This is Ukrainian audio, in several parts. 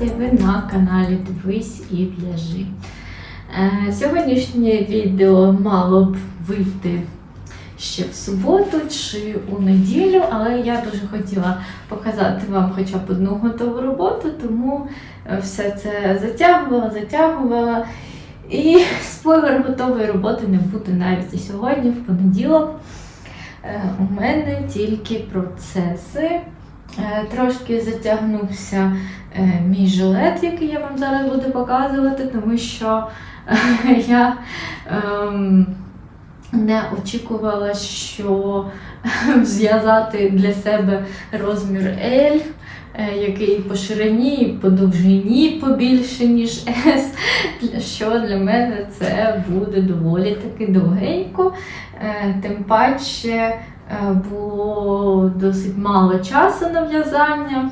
і ви на каналі Дивись і в'яжи. Е, Сьогоднішнє відео мало б вийти ще в суботу чи у неділю, але я дуже хотіла показати вам хоча б одну готову роботу, тому е, все це затягувала, затягувала. І спойлер готової роботи не буде навіть і сьогодні, в понеділок. Е, У мене тільки процеси. Е, Трошки затягнувся е, мій жилет, який я вам зараз буду показувати, тому що е, я ем, не очікувала, що зв'язати для себе розмір L, який по ширині, і по довжині побільше, ніж S, що для мене це буде доволі таки довгенько. Тим паче було досить мало часу на в'язання.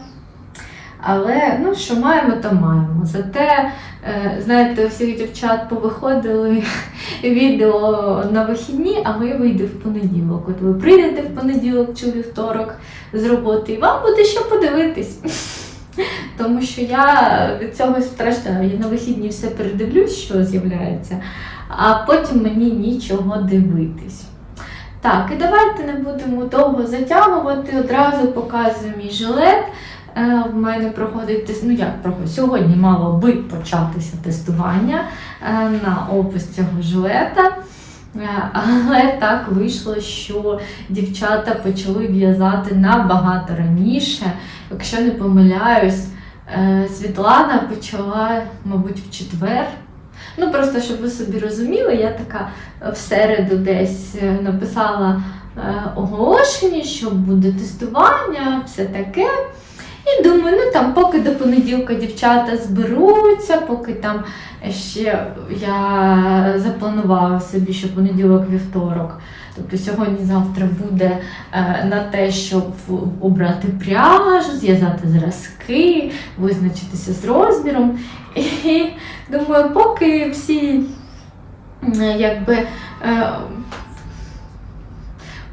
Але ну, що маємо, то маємо. Зате, е, знаєте, у всіх дівчат повиходили відео на вихідні, а ми вийде в понеділок. От ви прийдете в понеділок чи вівторок з роботи, і вам буде що подивитись. Тому що я від цього страждаю. Я на вихідні все передивлюсь, що з'являється, а потім мені нічого дивитись. Так, і давайте не будемо довго затягувати. Одразу показую мій жилет. Е, В мене проходить тест- ну як проходить? Сьогодні мало би початися тестування е, на опис цього жилета. Е, Але так вийшло, що дівчата почали в'язати набагато раніше. Якщо не помиляюсь, Світлана почала, мабуть, в четвер. Ну, просто щоб ви собі розуміли, я така в середу десь е, написала е, оголошення, що буде тестування, все таке. І думаю, ну там поки до понеділка дівчата зберуться, поки там ще я запланувала собі, що понеділок вівторок. Тобто сьогодні-завтра буде е, на те, щоб обрати пряжу, зв'язати зразки, визначитися з розміром. І думаю, поки всі якби. Е,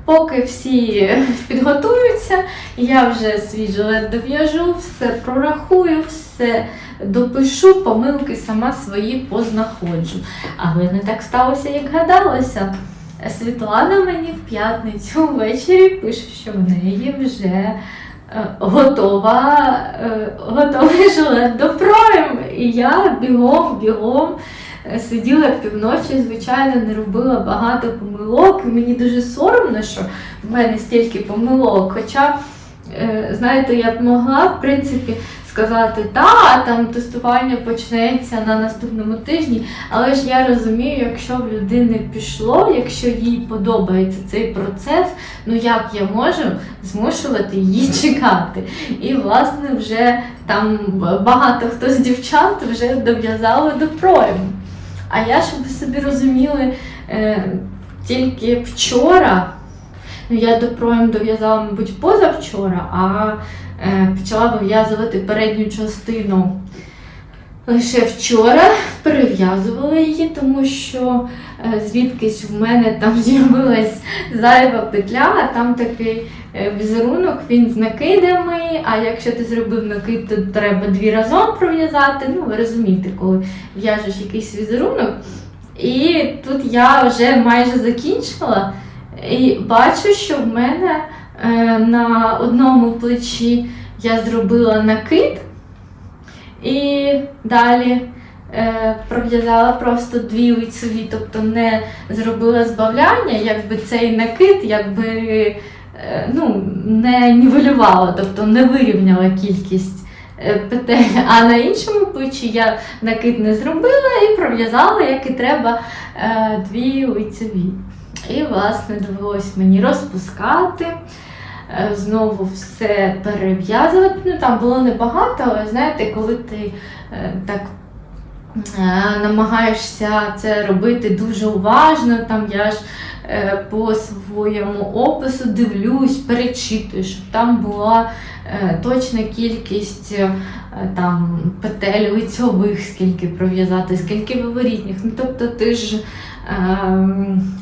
Поки всі підготуються, я вже свій жилет дов'яжу, все прорахую, все допишу, помилки сама свої познаходжу. Але не так сталося, як гадалося. Світлана мені в п'ятницю ввечері пише, що в неї вже готова, готова готовий жилет до проєм, І я бігом, бігом е, сиділа півночі, звичайно, не робила багато помилок. І мені дуже соромно, що в мене стільки помилок. Хоча, е, знаєте, я б могла, в принципі, сказати, та, там тестування почнеться на наступному тижні, але ж я розумію, якщо в людини пішло, якщо їй подобається цей процес, ну як я можу змушувати її чекати? І, власне, вже там багато хто з дівчат вже дов'язали до пройму. А я, щоб ви собі розуміли, е, тільки вчора, ну я до пройм дов'язала, мабуть, позавчора, а е, почала вив'язувати передню частину лише вчора, перев'язувала її, тому що е, звідкись в мене там з'явилась зайва петля, а там такий е, візерунок, він з накидами, а якщо ти зробив накид, то треба дві разом пров'язати. Ну, ви розумієте, коли в'яжеш якийсь візерунок. І тут я вже майже закінчила і бачу, що в мене е, на одному плечі я зробила накид і далі е, пров'язала просто дві лицеві, тобто не зробила збавляння, якби цей накид якби, е, ну, не нівелювала, тобто не вирівняла кількість петель. А на іншому плечі я накид не зробила і пров'язала, як і треба, дві лицеві. І, власне, довелось мені розпускати, е, знову все перев'язувати. Ну, там було небагато, але знаєте, коли ти е, так е, намагаєшся це робити дуже уважно, там я ж по своєму опису дивлюсь, перечитую, щоб там була точна кількість там, петель лицьових, скільки пров'язати, скільки виворітніх. Ну, тобто ти ж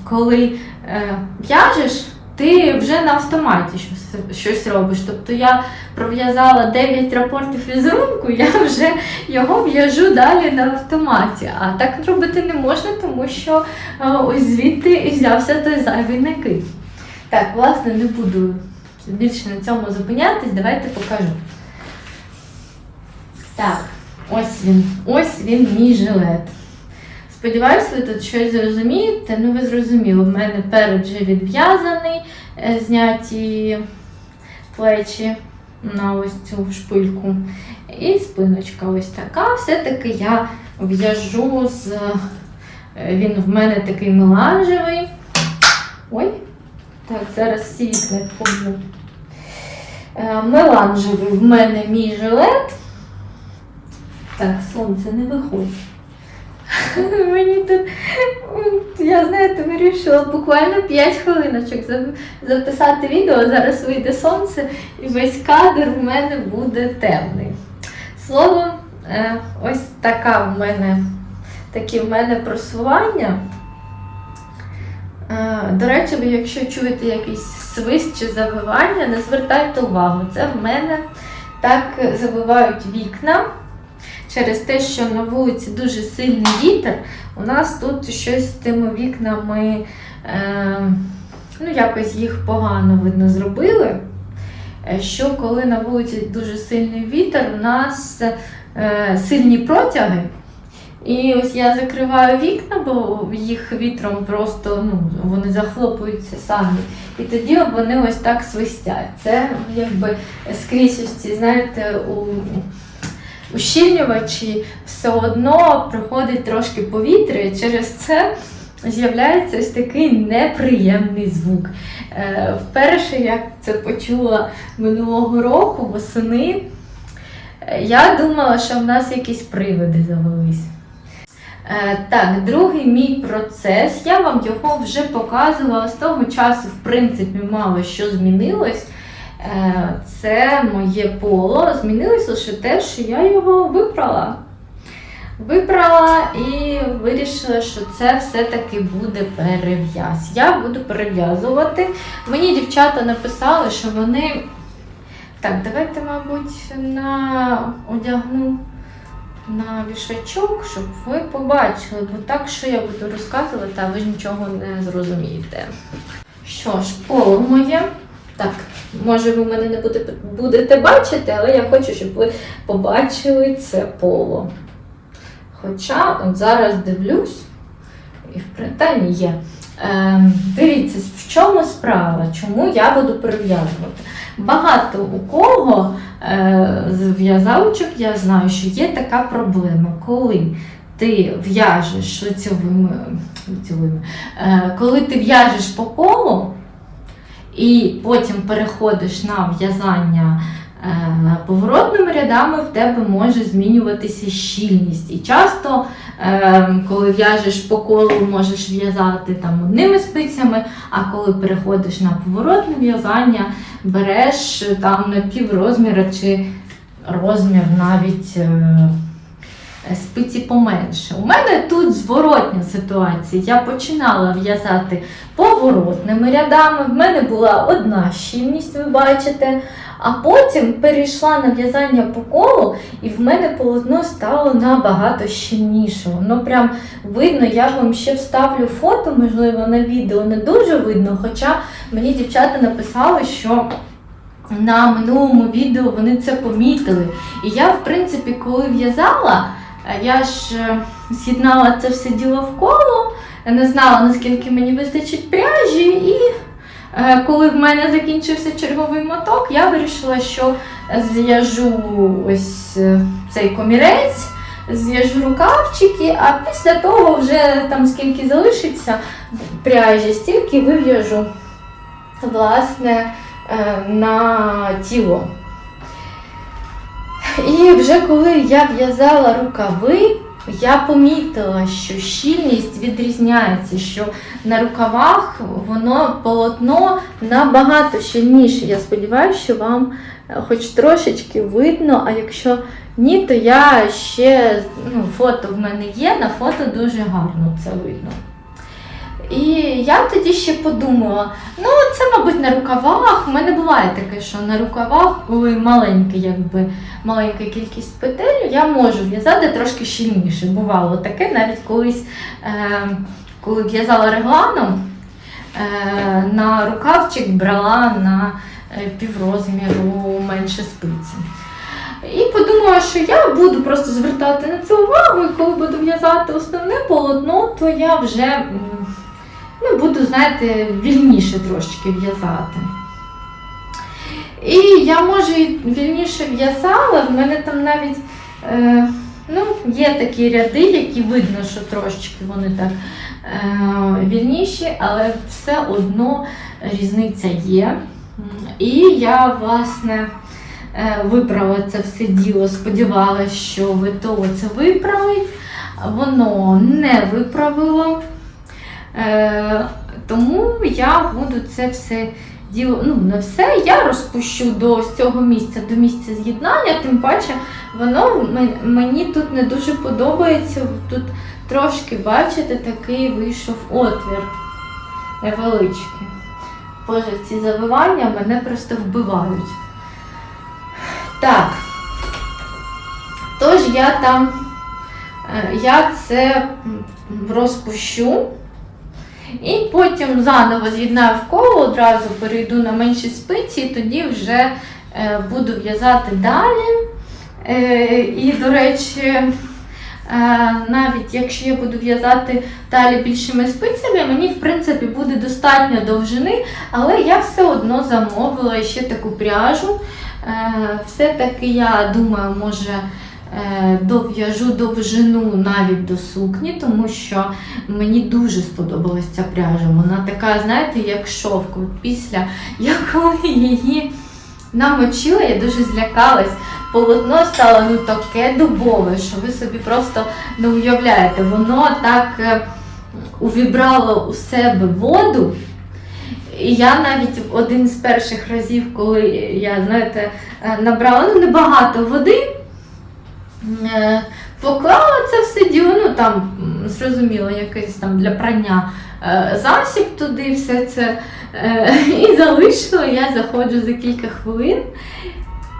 коли е, в'яжеш, ти вже на автоматі щось, щось робиш. Тобто я пров'язала 9 рапортів візерунку, я вже його в'яжу далі на автоматі. А так робити не можна, тому що е, ось звідти і взявся той зайвий накид. Так, власне, не буду більше на цьому зупинятись, давайте покажу. Так, ось він, ось він мій жилет. Сподіваюсь, ви тут щось зрозумієте. Ну, ви зрозуміли, в мене перед вже відв'язаний, е, зняті плечі на ось цю шпильку. І спиночка ось така. Все-таки я в'яжу з. е, Він в мене такий меланжевий. Ой, так, зараз світло поб'ю. Е, Меланжевий в мене мій жилет. Так, сонце не виходить. Мені тут, я знаєте, вирішила буквально 5 хвилиночок записати відео. Зараз вийде сонце і весь кадр в мене буде темний. Словом, е, ось така в мене, такі в мене просування. Е, До речі, ви якщо чуєте якийсь свист чи завивання, не звертайте увагу. Це в мене так завивають вікна через те, що на вулиці дуже сильний вітер. У нас тут щось з тими вікнами, е, ну якось їх погано видно зробили. Е, Що коли на вулиці дуже сильний вітер, у нас е, сильні протяги. І ось я закриваю вікна, бо їх вітром просто ну, вони захлопуються самі. І тоді вони ось так свистять. Це якби скрізь ось ці, знаєте, у ущільнювачі все одно проходить трошки повітря, і через це з'являється ось такий неприємний звук. Е, Вперше я це почула минулого року восени. е, Я думала, що в нас якісь привиди завелись. Е, Так, другий мій процес. Я вам його вже показувала з того часу, в принципі, мало що змінилось. Е, Це моє поло. Змінилось лише те, що я його випрала. Випрала і вирішила, що це все-таки буде перев'яз. Я буду перев'язувати. Мені дівчата написали, що вони. Так, давайте, мабуть, на одягну на вішачок, щоб ви побачили, бо так, що я буду розказувати, а ви нічого не зрозумієте. Що ж, поло моє. Так, може ви мене не будете, бачити, але я хочу, щоб ви побачили це поло. Хоча от зараз дивлюсь, і в принтані є. Ем, дивіться, в чому справа, чому я буду перев'язувати. Багато у кого е, з в'язалочок я знаю, що є така проблема, коли ти в'яжеш лицьовими, лицьовими е, коли ти в'яжеш по колу і потім переходиш на в'язання е, поворотними рядами, в тебе може змінюватися щільність. І часто, е, коли в'яжеш по колу, можеш в'язати там одними спицями, а коли переходиш на поворотне в'язання, береш е, там на піврозміра чи розмір навіть. Е, Спиці поменше. У мене тут зворотня ситуація. Я починала в'язати поворотними рядами. В мене була одна щільність, ви бачите. А потім перейшла на в'язання по колу, і в мене полотно стало набагато щільніше. Воно прям видно, я вам ще вставлю фото, можливо, на відео не дуже видно, хоча мені дівчата написали, що на минулому відео вони це помітили. І я, в принципі, коли в'язала, я ж е, з'єднала це все діло в коло, не знала, наскільки мені вистачить пряжі, і е, коли в мене закінчився черговий моток, я вирішила, що зв'яжу ось е, цей комірець, зв'яжу рукавчики, а після того вже там скільки залишиться пряжі, стільки вив'яжу власне е, на тіло. І вже коли я в'язала рукави, я помітила, що щільність відрізняється, що на рукавах воно полотно набагато щільніше. Я сподіваюся, що вам е, хоч трошечки видно, а якщо ні, то я ще ну, фото в мене є, на фото дуже гарно це видно. І я тоді ще подумала, ну це, мабуть, на рукавах. У мене буває таке, що на рукавах, коли маленька, якби маленька кількість петель, я можу в'язати трошки щільніше. Бувало таке, навіть колись, е, коли в'язала регланом, е, на рукавчик брала на е, піврозміру менше спиці. І подумала, що я буду просто звертати на це увагу, і коли буду в'язати основне полотно, то я вже ну, буду, знаєте, вільніше трошечки в'язати. І я, може, і вільніше в'язала, в мене там навіть е, ну, є такі ряди, які видно, що трошечки вони так е, вільніші, але все одно різниця є. І я, власне, е, виправила це все діло, сподівалася, що ВТО це виправить. Воно не виправило. Е, тому я буду це все діло, ну не все, я розпущу до цього місця, до місця з'єднання, тим паче воно мені тут не дуже подобається. Тут трошки, бачите, такий вийшов отвір невеличкий. Боже, ці завивання мене просто вбивають. Так. Тож я там, е, я це розпущу. І потім заново з'єднаю в коло, одразу перейду на менші спиці, і тоді вже е, буду в'язати далі. Е, і, до речі, е, навіть якщо я буду в'язати далі більшими спицями, мені в принципі буде достатньо довжини, але я все одно замовила ще таку пряжу. Все-таки я думаю, може. Е, Дов'яжу довжину навіть до сукні, тому що мені дуже сподобалась ця пряжа. Вона така, знаєте, як шовк. Після коли її намочила, я дуже злякалась. Полотно стало ну таке дубове, що ви собі просто не уявляєте. Воно так е, увібрало у себе воду. І я навіть один з перших разів, коли я, знаєте, е, набрала ну, небагато води, поклала це все діло, ну там зрозуміло, якийсь там для прання е, засіб туди, все це. е, І залишила, я заходжу за кілька хвилин.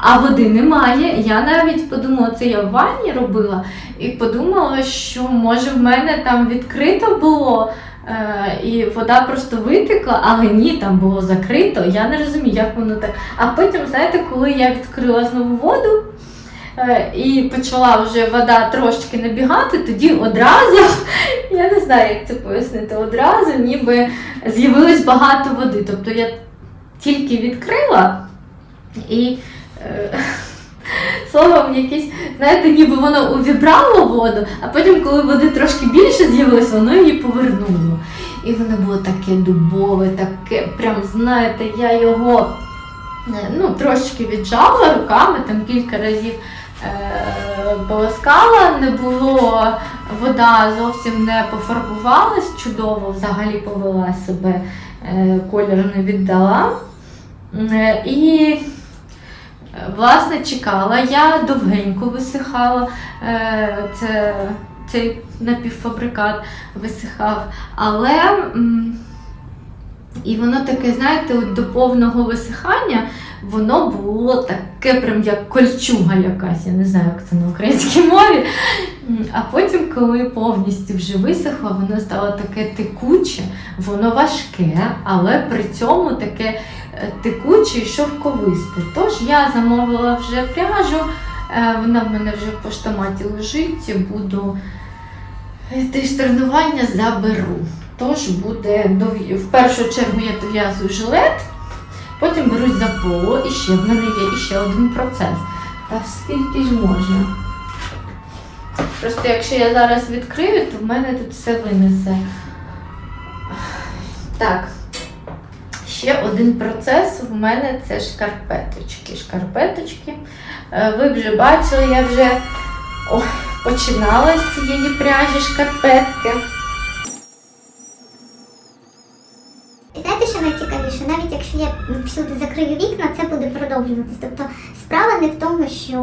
А води немає. Я навіть подумала, це я в ванні робила, і подумала, що може в мене там відкрито було, е, і вода просто витекла, але ні, там було закрито. Я не розумію, як воно так. А потім, знаєте, коли я відкрила знову воду е, і почала вже вода трошки набігати, тоді одразу, я не знаю, як це пояснити, одразу ніби з'явилось багато води. Тобто я тільки відкрила і. е, Словом, якісь, знаєте, ніби воно увібрало воду, а потім, коли води трошки більше з'явилось, воно її повернуло. І воно було таке дубове, таке, прям знаєте, я його е, ну, трошки віджала руками, там кілька разів е, полоскала, не було, вода зовсім не пофарбувалась, чудово взагалі повела себе, е, колір не віддала. Е, І Е, Власне, чекала, я довгенько висихала е, це, цей напівфабрикат висихав, але і воно таке, знаєте, до повного висихання воно було таке, прям як кольчуга якась, я не знаю, як це на українській мові. А потім, коли повністю вже висохло, воно стало таке текуче, воно важке, але при цьому таке е, текуче і шовковисте. Тож я замовила вже пряжу, е, вона в мене вже в поштоматі лежить, буду йти з тренування заберу. Тож буде в першу чергу я дов'язую жилет, потім берусь за поло, і ще в мене є іще один процес. Та скільки ж можна? Просто якщо я зараз відкрию, то в мене тут все винесе. Так. Ще один процес в мене це шкарпеточки. Шкарпеточки. Е, Ви вже бачили, я вже ой, починала з цієї пряжі шкарпетки. І знаєте, що найцікавіше? Навіть якщо я всюди закрию вікна, це буде продовжуватись. Тобто Справа не в тому, що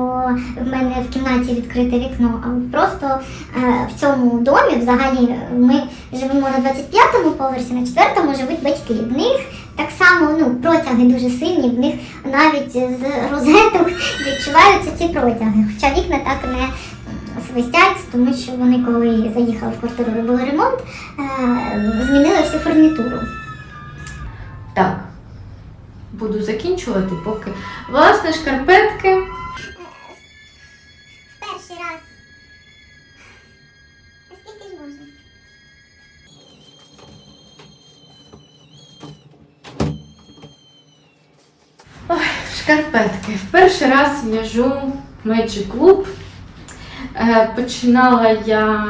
в мене в кімнаті відкрите вікно, а просто е, в цьому домі взагалі ми живемо на 25-му поверсі, на 4-му живуть батьки. В них так само ну, протяги дуже сильні, в них навіть з розеток відчуваються ці протяги. Хоча вікна так не свистять, тому що вони, коли заїхали в квартиру, робили ремонт, е, змінили всю фурнітуру. Так, буду закінчувати, поки власне шкарпетки. В перший раз. Скільки ж можна? Шкарпетки. В перший раз в'яжу Magic Loop. Е, Починала я,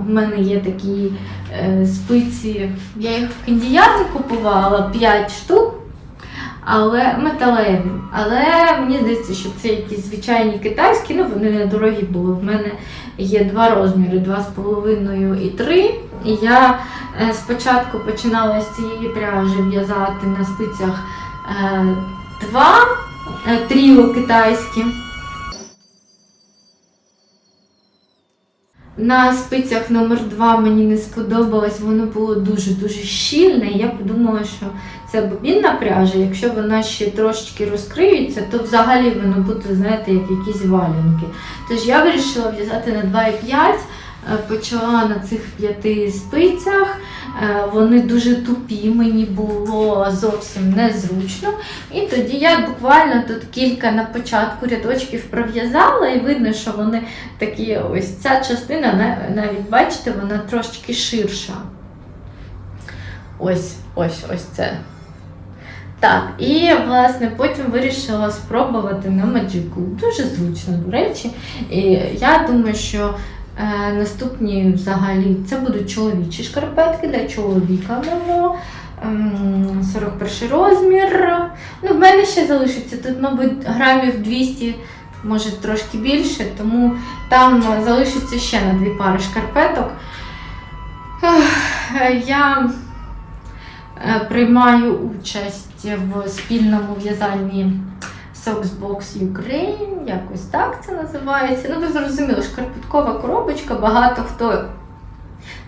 у мене є такі е, спиці, я їх в кіндіяни купувала 5 штук, але металеві. Але мені здається, що це якісь звичайні китайські, ну вони недорогі були. В мене є два розміри, 2,5 і 3. І я е, спочатку починала з цієї пряжі в'язати на спицях два 2 е, тріо китайські. На спицях номер 2 мені не сподобалось, воно було дуже-дуже щільне. Я подумала, що це бобінна пряжа. Якщо вона ще трошечки розкриється, то взагалі воно буде, знаєте, як якісь валянки. Тож я вирішила в'язати на 2,5. Е, Почала на цих п'яти спицях. Е, Вони дуже тупі, мені було зовсім незручно. І тоді я буквально тут кілька на початку рядочків пров'язала, і видно, що вони такі, ось ця частина, навіть бачите, вона трошечки ширша. Ось, ось, ось це. Так, і власне потім вирішила спробувати на Magic. Дуже зручно, до речі. І я думаю, що е, наступні взагалі це будуть чоловічі шкарпетки для чоловіка мого. Ем, 41 розмір. Ну, в мене ще залишиться тут, мабуть, грамів 200, може трошки більше, тому там залишиться ще на дві пари шкарпеток. Е, Я е, приймаю участь в спільному в'язанні Socksbox Ukraine, якось так це називається. Ну, ви зрозуміли, шкарпеткова коробочка, багато хто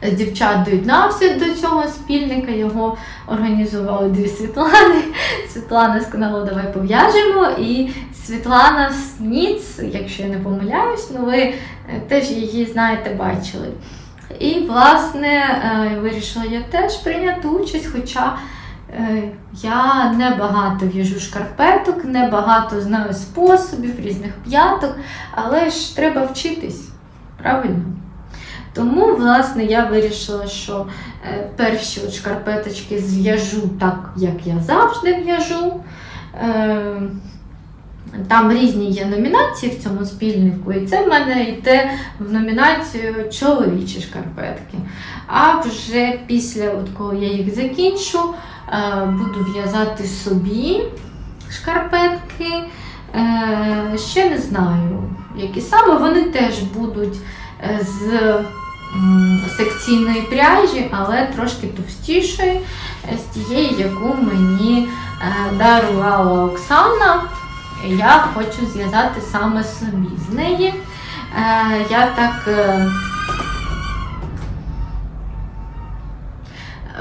з дівчат доєднався до цього спільника, його організували дві Світлани. Світлана сказала, давай пов'яжемо. І Світлана Сніц, якщо я не помиляюсь, ну ви е, теж її знаєте, бачили. І, власне, е, вирішила я теж прийняти участь, хоча я не багато в'яжу шкарпеток, не багато знаю способів, різних п'яток, але ж треба вчитись, правильно? Тому, власне, я вирішила, що е, перші от шкарпеточки зв'яжу так, як я завжди в'яжу. Е, там різні є номінації в цьому спільнику, і це в мене йде в номінацію чоловічі шкарпетки. А вже після, от коли я їх закінчу, е, буду в'язати собі шкарпетки. Е, Ще не знаю, які саме вони теж будуть е, з секційної пряжі, але трошки товстішої, е, з тієї, яку мені е, дарувала Оксана. Я хочу зв'язати саме собі з неї. Е, Я так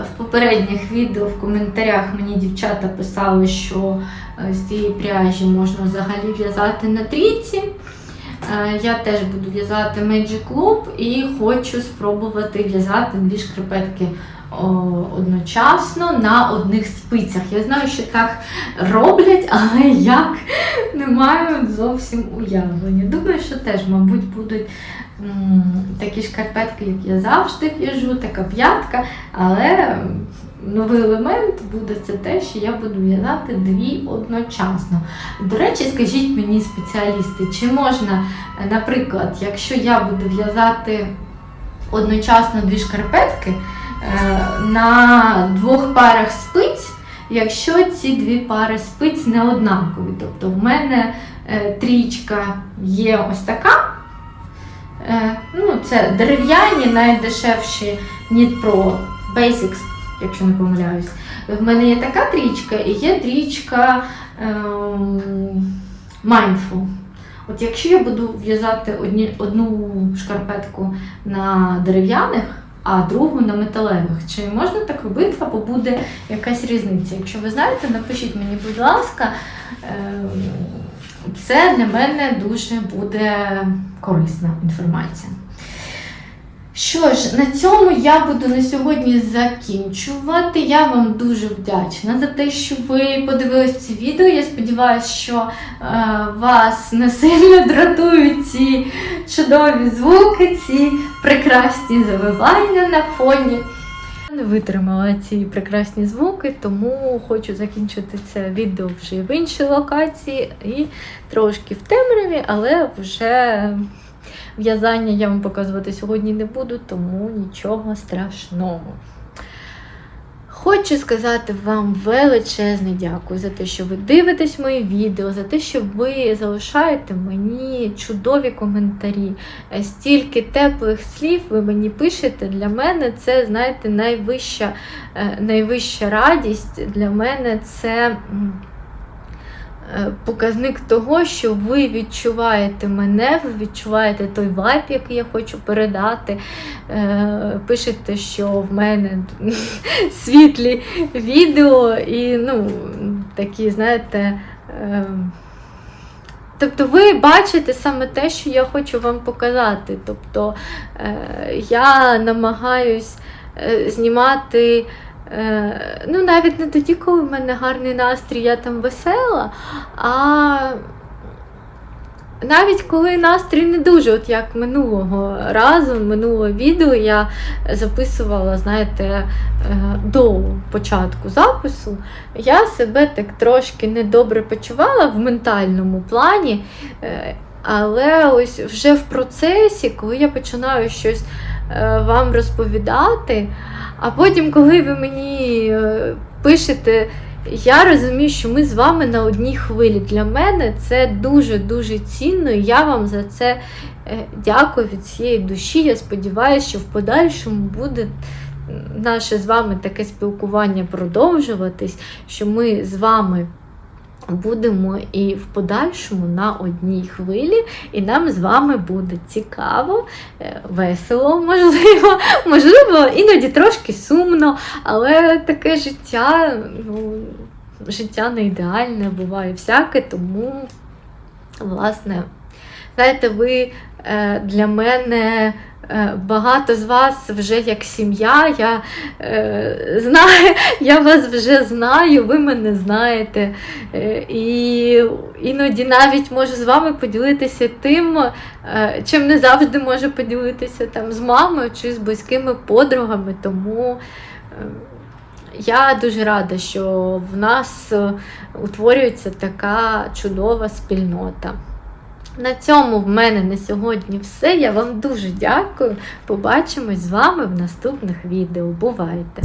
в попередніх відео в коментарях мені дівчата писали, що е, з цієї пряжі можна взагалі в'язати на трійці. Е, Я теж буду в'язати Magic Loop і хочу спробувати в'язати дві шкарпетки одночасно на одних спицях. Я знаю, що так роблять, але як не маю зовсім уявлення. Думаю, що теж, мабуть, будуть такі шкарпетки, як я завжди в'яжу, така п'ятка, але новий елемент буде це те, що я буду в'язати дві одночасно. До речі, скажіть мені, спеціалісти, чи можна, наприклад, якщо я буду в'язати одночасно дві шкарпетки е, на двох парах спиць, якщо ці дві пари спиць не однакові. Тобто в мене е, трічка є ось така. Е, ну, це дерев'яні, найдешевші Knit Pro Basics, якщо не помиляюсь. В мене є така трічка і є трічка ем, mindful. От якщо я буду в'язати одну шкарпетку на дерев'яних, а другу на металевих, чи можна так робити, або буде якась різниця? Якщо ви знаєте, напишіть мені, будь ласка, Ем, це для мене дуже буде корисна інформація. Що ж, на цьому я буду на сьогодні закінчувати. Я вам дуже вдячна за те, що ви подивились це відео. Я сподіваюся, що е, вас не сильно дратують ці чудові звуки, ці прекрасні завивання на фоні. Не витримала ці прекрасні звуки, тому хочу закінчити це відео вже в іншій локації і трошки в темряві, але вже в'язання я вам показувати сьогодні не буду, тому нічого страшного. Хочу сказати вам величезне дякую за те, що ви дивитесь мої відео, за те, що ви залишаєте мені чудові коментарі. Е, Стільки теплих слів ви мені пишете. Для мене це, знаєте, найвища, е, найвища радість. Для мене це. Е, Показник того, що ви відчуваєте мене, ви відчуваєте той вайб, який я хочу передати. Е, Пишете, що в мене світлі відео і ну, такі, знаєте. е, Тобто ви бачите саме те, що я хочу вам показати. Тобто я намагаюсь знімати. Е, ну, навіть не тоді, коли в мене гарний настрій, я там весела, а навіть коли настрій не дуже, от як минулого разу, минулого відео я записувала, знаєте, е, до початку запису, я себе так трошки недобре почувала в ментальному плані. е, Але ось вже в процесі, коли я починаю щось вам розповідати, а потім, коли ви мені е, пишете, я розумію, що ми з вами на одній хвилі. Для мене це дуже-дуже цінно, і я вам за це е, дякую від цієї душі. Я сподіваюся, що в подальшому буде наше з вами таке спілкування продовжуватись, що ми з вами. Будемо і в подальшому на одній хвилі, і нам з вами буде цікаво, е, весело, можливо, можливо, іноді трошки сумно, але таке життя, ну, життя не ідеальне, буває всяке, тому, власне, знаєте, ви е, для мене. е, Багато з вас вже як сім'я, я е, знаю, я вас вже знаю, ви мене знаєте. Е, і іноді навіть можу з вами поділитися тим, е, чим не завжди можу поділитися там з мамою чи з близькими подругами. Тому е, я дуже рада, що в нас е, утворюється така чудова спільнота. На цьому в мене на сьогодні все. Я вам дуже дякую. Побачимось з вами в наступних відео. Бувайте!